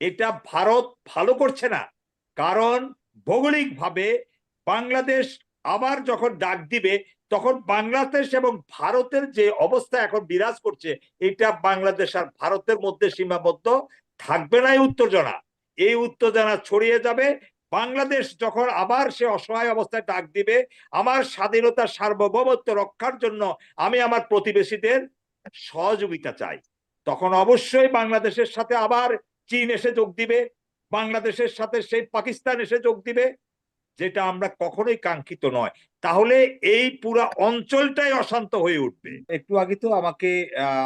এটা ভারত ভালো করছে না। কারণ ভৌগোলিকভাবে বাংলাদেশ আবার যখন ডাক দিবে, তখন বাংলাদেশ এবং ভারতের যে অবস্থা এখন বিরাজ করছে, এটা বাংলাদেশ আর ভারতের মধ্যে সীমাবদ্ধ থাকবে না এই উত্তেজনা। এই উত্তেজনা ছড়িয়ে যাবে। বাংলাদেশ যখন আবার সে অসহায় অবস্থায় ডাক দিবে, আমার স্বাধীনতা সার্বভৌমত্ব রক্ষার জন্য আমি আমার প্রতিবেশীদের সহযোগিতা চাই। তখন অবশ্যই বাংলাদেশের সাথে আবার চীন এসে যোগ দিবে, বাংলাদেশের সাথে সেই পাকিস্তান এসে যোগ দিবে, যেটা আমরা কখনোই কাঙ্ক্ষিত নয়। তাহলে এই পুরা অঞ্চলটাই অশান্ত হয়ে উঠবে। একটু আগে তো আমাকে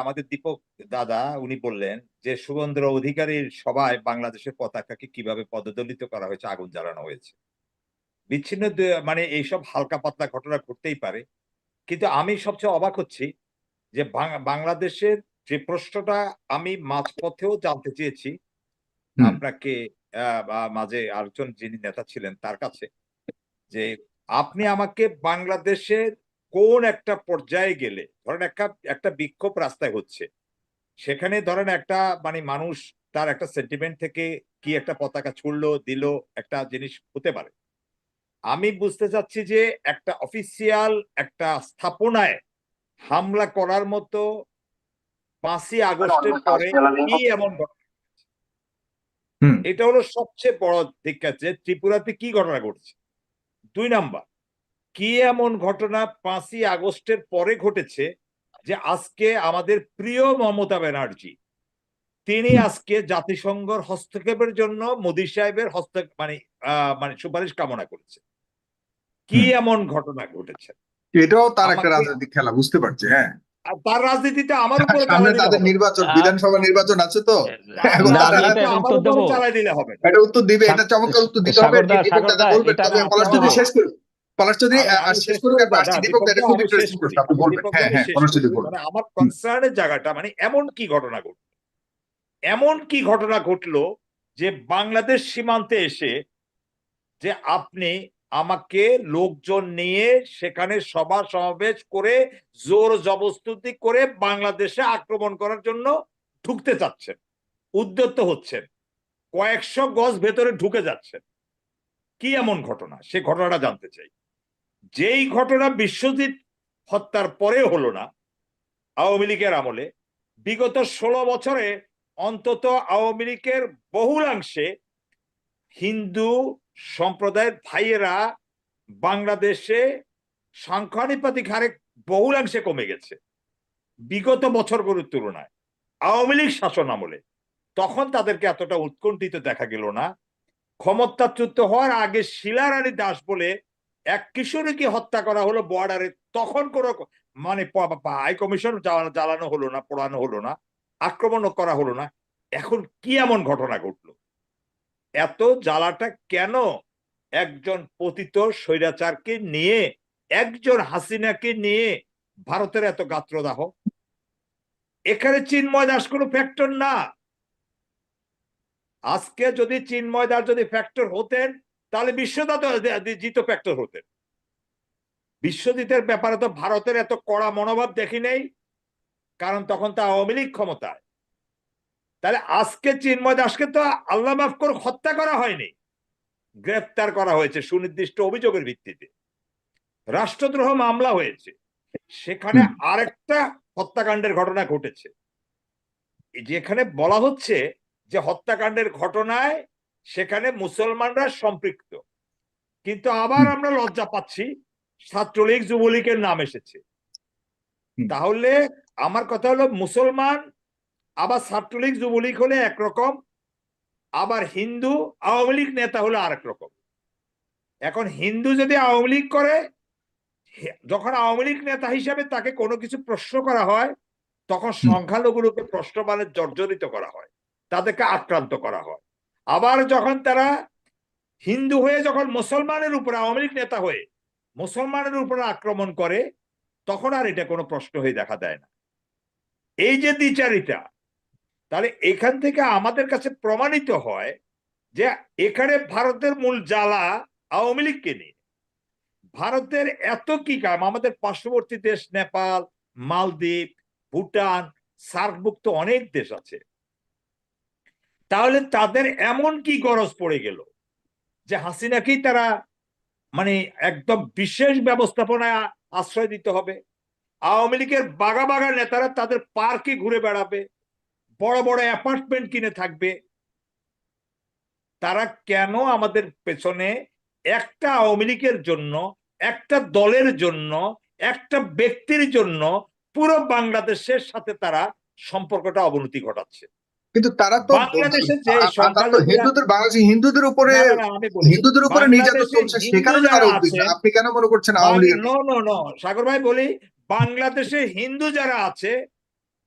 আমাদের দীপক দাদা উনি বললেন যে সুগন্ধ অধিকারীর সভায় বাংলাদেশের পতাকাকে কীভাবে পদদলিত করা হয়েছে, আগুন জ্বালানো হয়েছে। বিচ্ছিন্ন মানে এইসব হালকা পাতলা ঘটনা ঘটতেই পারে। কিন্তু আমি সবচেয়ে অবাক হচ্ছি যে বাংলাদেশের যে প্রশ্নটা আমি মাঝপথেও জানতে চেয়েছি। আপনাকে মাঝে আরেকজন যিনি নেতা ছিলেন তার কাছে যে আপনি আমাকে বাংলাদেশের কোন একটা পর্যায়ে গেলে ধরেন একটা একটা বিক্ষোভ রাস্তায় হচ্ছে সেখানে ধরেন একটা মানে মানুষ তার একটা সেন্টিমেন্ট থেকে কি একটা পতাকা ছুড়লো দিল একটা জিনিস হতে পারে। আমি বুঝতে চাচ্ছি যে একটা অফিসিয়াল একটা স্থাপনায় হামলা করার মতো পাঁচই আগস্টের পরে কি এমন ঘটনা এটা হলো সবচেয়ে বড় দিক আছে ত্রিপুরাতে কি ঘটনা ঘটছে? দুই নাম্বার কি এমন ঘটনা পাঁচই আগস্টের পরে ঘটেছে যে আজকে আমাদের প্রিয় মমতা ব্যানার্জি তিনি আজকে জাতিসংঘর হস্তক্ষেপের জন্য মোদী সাহেবের হস্তক্ষেপ মানে আহ, মানে সুপারিশ কামনা করেছে। কি এমন ঘটনা ঘটেছে? এটাও তার একটা রাজনৈতিক খেলা বুঝতে পারছি হ্যাঁ। তার রাজনীতিতে আমার উপরে সামনে তাদের নির্বাচন বিধানসভা নির্বাচন আছে তো? এখন না, তারা আমি এটা উত্তর চালাই দিলে হবে এটা উত্তর দিবে এটা চমৎকার উত্তর দিতে হবে। বলবেন তবে পলাশ চৌধুরী শেষ করুন পলাশ চৌধুরী আমি- শেষ শেষ করুন করি, তারপর আসছি দাদা, দীপক দাদা খুব ইন্টারেস্টিং প্রশ্ন আপনি বলবেন। হ্যাঁ হ্যাঁ পলাশ চৌধুরী বলবেন মানে আমার কনসার্নের জায়গাটা মানে এমন কি ঘটনা ঘটলো? এমন কি ঘটনা ঘটলো যে বাংলাদেশ সীমান্তে এসে যে আপনি আমাকে লোকজন নিয়ে সেখানে সভা সমাবেশ করে জোর জবস্তুতি করে বাংলাদেশে আক্রমণ করার জন্য ঢুকতে চাচ্ছেন, উদ্যত হচ্ছেন, কয়েকশো গজ ভেতরে ঢুকে যাচ্ছেন। কি এমন ঘটনা? সে ঘটনাটা জানতে চাই। যেই ঘটনা বিশ্বজিৎ হত্যার পরে হলো না, আওয়ামী লীগের আমলে, বিগত ষোলো বছরে অন্তত আওয়ামী লীগের বহুলাংশে হিন্দু সম্প্রদায়ের ভাইয়েরা বাংলাদেশে সংখ্যানুপাতিক হারে বহুলাংশে কমে গেছে। বিগত বছরগুলোর তুলনায়। আওয়ামী লীগ শাসন আমলে। তখন তাদেরকে এতটা উৎকণ্ঠিত দেখা গেল না। ক্ষমতাচ্যুত হওয়ার আগে শিলারানী দাস বলে এক কিশোরীকে হত্যা করা হলো বর্ডারে। তখন কোনো মানে হাই কমিশন জ্বালা- জ্বালানো হলো না, পোড়ানো হলো না, আক্রমণও করা হলো না। এখন কি এমন ঘটনা ঘটলো? এত জ্বালাটা কেন একজন পতিত স্বৈরাচারকে নিয়ে, একজন হাসিনাকে নিয়ে ভারতের এত গাত্রদাহ? এখানে চিন্ময় দাস কোনো ফ্যাক্টর না। আজকে যদি চিন্ময় দাস যদি ফ্যাক্টর হতেন, তাহলে বিশ্বদা তো জিত ফ্যাক্টর হতেন। বিশ্বজিতের ব্যাপারে তো ভারতের এত কড়া মনোভাব দেখি নেই, কারণ তখন তা আওয়ামী লীগ ক্ষমতায়। তাহলে আজকে চিন্ময় দাসকে তো আল্লাহ মাফ করে হত্যা করা হয়নি। গ্রেফতার করা হয়েছে সুনির্দিষ্ট অভিযোগের ভিত্তিতে। রাষ্ট্রদ্রোহ মামলা হয়েছে। সেখানে আরেকটা হত্যাকাণ্ডের ঘটনা ঘটেছে। যেখানে বলা হচ্ছে যে হত্যাকাণ্ডের ঘটনায় সেখানে মুসলমানরা সম্পৃক্ত। কিন্তু আবার আমরা লজ্জা পাচ্ছি ছাত্রলীগ যুবলীগের নাম এসেছে। তাহলে আমার কথা হলো মুসলমান আবার ছাত্রলীগ যুবলীগ হলে একরকম আবার হিন্দু আওয়ামী লীগ নেতা হলে আরেক রকম। এখন হিন্দু যদি আওয়ামী লীগ করে যখন আওয়ামী লীগ নেতা হিসাবে তাকে কোনো কিছু প্রশ্ন করা হয় তখন সংখ্যালঘুলোকে প্রশ্নবাণে জর্জরিত করা হয় তাদেরকে আক্রান্ত করা হয়। আবার যখন তারা হিন্দু হয়ে যখন মুসলমানের উপরে আওয়ামী লীগ নেতা হয়ে মুসলমানের উপরে আক্রমণ করে তখন আর এটা কোনো প্রশ্ন হয়ে দেখা দেয় না। এই যে দ্বিচারিতা তাহলে এখান থেকে আমাদের কাছে প্রমাণিত হয় যে এখানে ভারতের মূল জ্বালা আওয়ামী লীগকে নিয়ে। ভারতের এত কি কাম? আমাদের পার্শ্ববর্তী দেশ নেপাল, মালদ্বীপ, ভুটান, সার্কভুক্ত অনেক দেশ আছে। তাহলে তাদের এমন কি গরজ পড়ে গেল যে হাসিনাকেই তারা মানে একদম বিশেষ ব্যবস্থাপনায় আশ্রয় দিতে হবে? আওয়ামী লীগের বাগা বাগা নেতারা তাদের পার্কে ঘুরে বেড়াবে বড় বড় অ্যাপার্টমেন্ট কিনে থাকবে। তারা কেন আমাদের পেছনে একটা আওয়ামী লীগের জন্য একটা দলের জন্য একটা ব্যক্তির জন্য পুরো বাংলাদেশের সাথে তারা সম্পর্কটা অবনতি ঘটাচ্ছে? কিন্তু তারা তো হিন্দুদের বাংলাদেশি হিন্দুদের উপরে হিন্দুদের উপরে নির্যাতন চলছে আপনি কেন মনে করছেন Awami no no no Sagar ভাই বলি বাংলাদেশে হিন্দু যারা আছে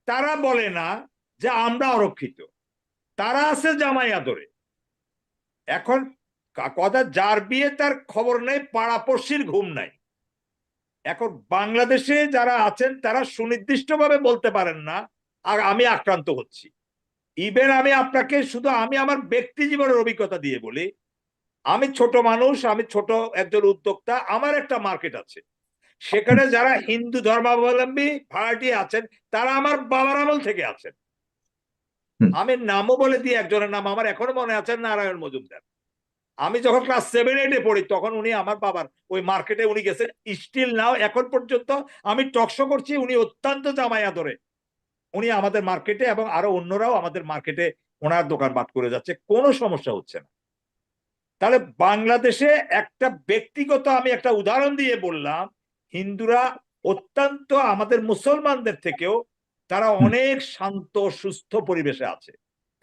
তারা বলে না যে আমরা অরক্ষিত। তারা আছে জামাই আদরে। এখন কথা যার বিয়ে তার খবর নেই, পাড়াপড়শির ঘুম নাই। এখন বাংলাদেশে যারা আছেন, তারা সুনির্দিষ্টভাবে বলতে পারেন না আর আমি আক্রান্ত হচ্ছি। ইভেন আমি আপনাকে শুধু আমি আমার ব্যক্তি জীবনের অভিজ্ঞতা দিয়ে বলি, আমি ছোট মানুষ, আমি ছোট একজন উদ্যোক্তা, আমার একটা মার্কেট আছে। সেখানে যারা হিন্দু ধর্মাবলম্বী ভাড়াটি আছেন, তারা আমার বাবার আমল থেকে আছেন। আমি নামও বলে দিই, একজনের নাম আমার এখনও মনে আছে, নারায়ণ মজুমদার। আমি যখন ক্লাস সেভেন এইটে পড়ি, তখন উনি আমার বাবার, ওই মার্কেটে উনি গেছেন স্টিল নাও এখন পর্যন্ত আমি টকশো করছি, উনি অত্যন্ত জামাই আদরে। উনি আমাদের মার্কেটে এবং আরও অন্যরাও আমাদের মার্কেটে ওনার দোকান বাদ করে যাচ্ছে, কোনো সমস্যা হচ্ছে না। তাহলে বাংলাদেশে একটা ব্যক্তিগত আমি একটা উদাহরণ দিয়ে বললাম, হিন্দুরা অত্যন্ত আমাদের মুসলমানদের থেকেও তারা অনেক শান্ত সুস্থ পরিবেশে আছে।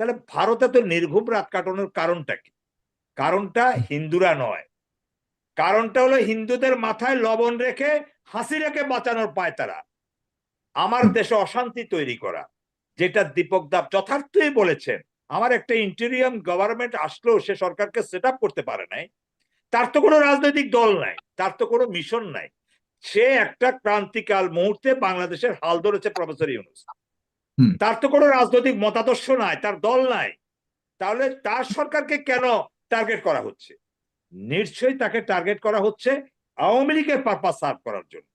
তাহলে ভারতে তো নির্ঘুম রাত কাটানোর কারণটা কি? কারণটা হিন্দুরা নয়। কারণটা হলো হিন্দুদের মাথায় লবণ রেখে হাসিনাকে বাঁচানোর পায় তারা। আমার দেশে অশান্তি তৈরি করা যেটা দীপক দাব যথার্থই বলেছেন আমার একটা ইন্টেরিয়াম গভর্নমেন্ট আসলেও সে সরকারকে সেট করতে পারে নাই। তার তো কোনো রাজনৈতিক দল নাই তার তো কোনো মিশন নাই। সে একটা ক্রান্তিকাল মুহূর্তে বাংলাদেশের হাল ধরেছে প্রফেসর ইউনুস। তার তো কোনো রাজনৈতিক মতাদর্শ নাই তার দল নাই। তাহলে তার সরকারকে কেন টার্গেট করা হচ্ছে? নিশ্চয়ই তাকে টার্গেট করা হচ্ছে আওয়ামী লীগের পারপাস সার্ভ করার জন্য।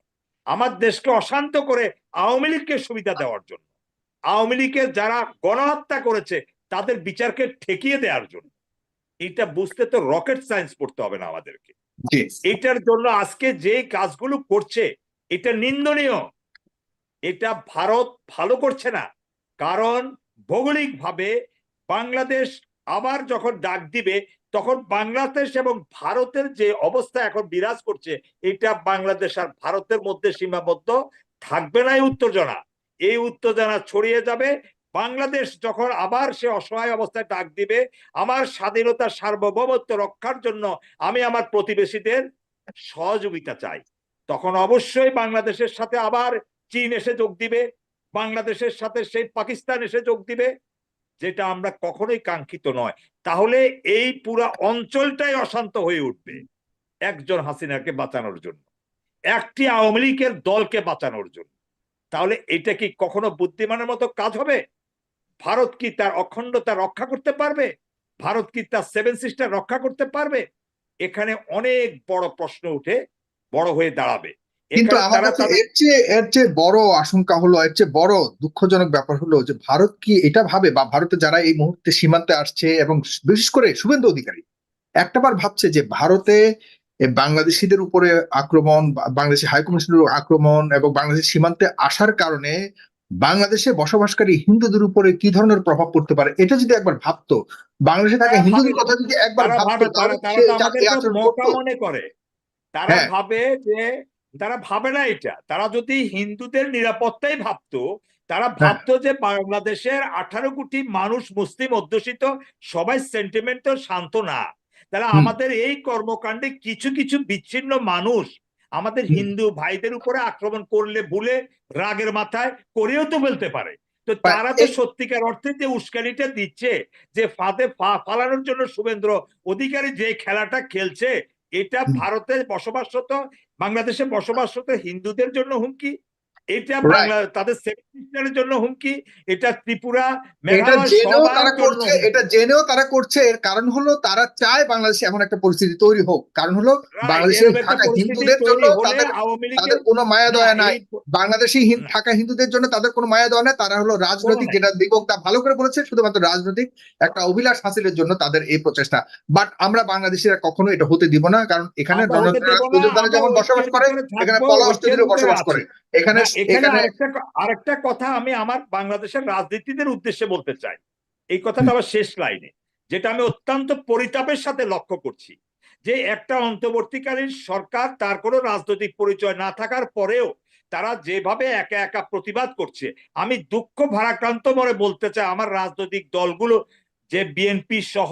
আমার দেশকে অশান্ত করে আওয়ামী লীগকে সুবিধা দেওয়ার জন্য। আওয়ামী লীগের যারা গণহত্যা করেছে তাদের বিচারকে ঠেকিয়ে দেওয়ার জন্য। এটা বুঝতে তো রকেট সায়েন্স পড়তে হবে না আমাদেরকে। এটার জন্য আজকে যে কাজগুলো করছে, এটা নিন্দনীয়। এটা ভারত ভালো করছে না। কারণ ভৌগোলিকভাবে বাংলাদেশ আবার যখন ডাক দিবে, তখন বাংলাদেশ এবং ভারতের যে অবস্থা এখন বিরাজ করছে, এটা বাংলাদেশ আর ভারতের মধ্যে সীমাবদ্ধ থাকবে না এই উত্তেজনা। এই উত্তেজনা ছড়িয়ে যাবে বাংলাদেশ যখন আবার সে অসহায় অবস্থায় ডাক দিবে, আমার স্বাধীনতা সার্বভৌমত্ব রক্ষার জন্য আমি আমার প্রতিবেশীদের সহযোগিতা চাই। তখন অবশ্যই বাংলাদেশের সাথে আবার চীন এসে যোগ দিবে, বাংলাদেশের সাথে সেই পাকিস্তান এসে যোগ দিবে, যেটা আমরা কখনোই কাঙ্ক্ষিত নয়। তাহলে এই পুরা অঞ্চলটাই অশান্ত হয়ে উঠবে একজন হাসিনাকে বাঁচানোর জন্য, একটি আওয়ামী লীগের দলকে বাঁচানোর জন্য। তাহলে এটা কি কখনো বুদ্ধিমানের মতো কাজ হবে? ভারত কি তার অখণ্ডতা রক্ষা করতে পারবে? ভারত কি তার সেভেন সিস্টার রক্ষা করতে পারবে? এখানে অনেক বড় প্রশ্ন উঠে বড় হয়ে দাঁড়াবে। কিন্তু আমার কাছে এর চেয়ে এর চেয়ে বড় আশঙ্কা হলো এর চেয়ে বড় দুঃখজনক ব্যাপার হলো যে ভারত কি এটা ভাবে বা ভারতে যারা এই মুহূর্তে সীমান্তে আসছে এবং বিশেষ করে শুভেন্দু অধিকারী একটাবার ভাবছে যে ভারতে বাংলাদেশিদের উপরে আক্রমণ বা বাংলাদেশি হাইকমিশনের আক্রমণ এবং বাংলাদেশের সীমান্তে আসার কারণে বাংলাদেশে বসবাসকারী হিন্দুদের উপরে কি ধরনের প্রভাব পড়তে পারে এটা যদি একবার ভাবতো বাংলাদেশে থাকা তারা হিন্দুদের কথা যদি একবার ভাবতো। মনে করে তারা হ্যাঁ। ভাবে যে তারা ভাবে না এটা তারা যদি হিন্দুদের নিরাপত্তাই ভাবতো তারা হ্যাঁ। ভাবতো যে বাংলাদেশের আঠারো কোটি মানুষ মুসলিম অধ্যুষিত সবাই সেন্টিমেন্ট শান্ত না তারা আমাদের এই কর্মকাণ্ডে কিছু কিছু বিচ্ছিন্ন মানুষ আমাদের হিন্দু ভাইদের উপরে আক্রমণ করলে ভুলে রাগের মাথায় করেও তো ফেলতে পারে। তো তারা তো সত্যিকার অর্থে যে উস্কানিটা দিচ্ছে যে ফাঁদে ফা- ফালানোর জন্য শুভেন্দ্র অধিকারী যে খেলাটা খেলছে এটা ভারতে বসবাসরত বাংলাদেশে বসবাসরত হিন্দুদের জন্য হুমকি? এটা বাংলা তাদের সেকুলারিজমের জন্য হুমকি এটা ত্রিপুরা এটা মেঘালয় জেনেও তারা করছে এটা জেনেও তারা করছে এর কারণ হলো তারা চায় বাংলাদেশে এমন একটা পরিস্থিতি তৈরি হোক। কারণ হলো Right, বাংলাদেশে থাকা হিন্দুদের জন্য তাদের তাদের কোনো মায়া দয়া নাই। বাংলাদেশি থাকা হিন্দুদের জন্য তাদের কোনো মায়া দেওয়া নেই তারা হলো রাজনৈতিক যেটা দীপক তা ভালো করে বলেছে শুধুমাত্র রাজনৈতিক একটা অভিলাষ হাসিলের জন্য তাদের এই প্রচেষ্টা। বাট আমরা বাংলাদেশিরা কখনো এটা হতে দিব না কারণ এখানে যেমন বসবাস করে এখানে পলাশ বসবাস করে। এখানে এখানে আরেকটা আরেকটা কথা আমি আমার বাংলাদেশের রাজনীতিদের উদ্দেশ্যে বলতে চাই। এই কথাটা আবার শেষ লাইনে যেটা আমি অত্যন্ত পরিতাপের সাথে লক্ষ্য করছি যে একটা অন্তর্বর্তীকালীন সরকার তার কোনো রাজনৈতিক পরিচয় না থাকার পরেও তারা যেভাবে একা একা প্রতিবাদ করছে আমি দুঃখ ভারাক্রান্ত মনে বলতে চাই আমার রাজনৈতিক দলগুলো যে বিএনপি সহ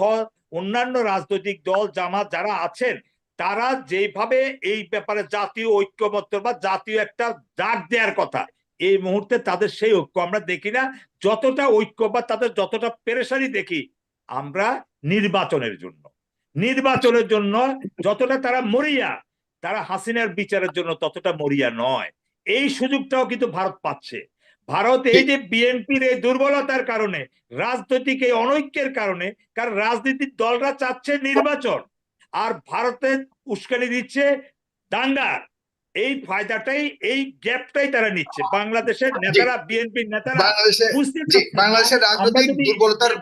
অন্যান্য রাজনৈতিক দল জামাত যারা আছেন তারা যেভাবে এই ব্যাপারে জাতীয় ঐক্যবদ্ধ বা জাতীয় একটা ডাক দেওয়ার কথা, এই মুহূর্তে তাদের সেই ঐক্য আমরা দেখি না। যতটা ঐক্য বা তাদের যতটা পেরেশানি দেখি আমরা নির্বাচনের জন্য। নির্বাচনের জন্য যতটা তারা মরিয়া, তারা হাসিনার বিচারের জন্য ততটা মরিয়া নয়। এই সুযোগটাও কিন্তু ভারত পাচ্ছে। ভারত এই যে বিএনপির এই দুর্বলতার কারণে, রাজনৈতিক এই অনৈক্যের কারণে, কারণ রাজনীতির দলরা চাচ্ছে নির্বাচন। আর ভারতে উস্কানি দিচ্ছে দাঙ্গার এই ফায়দাটাই এই গ্যাপটাই তারা নিচ্ছে। বাংলাদেশের নেতারা বিএনপির নেতারা বুঝতে জি পারছে না, বাংলাদেশের রাজনৈতিক দুর্বলতার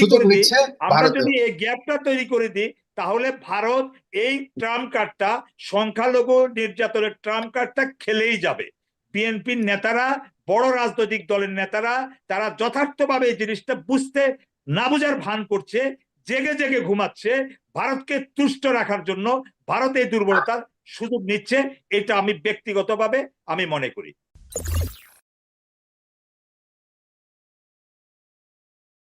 সুযোগ নিচ্ছে আমরা যদি এই গ্যাপটা তৈরি করে দিই তাহলে ভারত এই ট্রাম্প কার্ডটা সংখ্যালঘু নির্যাতনের ট্রাম্প কার্ডটা খেলেই যাবে। বিএনপির নেতারা বড় রাজনৈতিক দলের নেতারা তারা যথার্থভাবে এই জিনিসটা বুঝতে না বুঝার ভান করছে। জেগে জেগে ঘুমাচ্ছে, ভারতকে তুষ্ট রাখার জন্য ভারত এই দুর্বলতার সুযোগ নিচ্ছে, এটা আমি ব্যক্তিগতভাবে আমি মনে করি।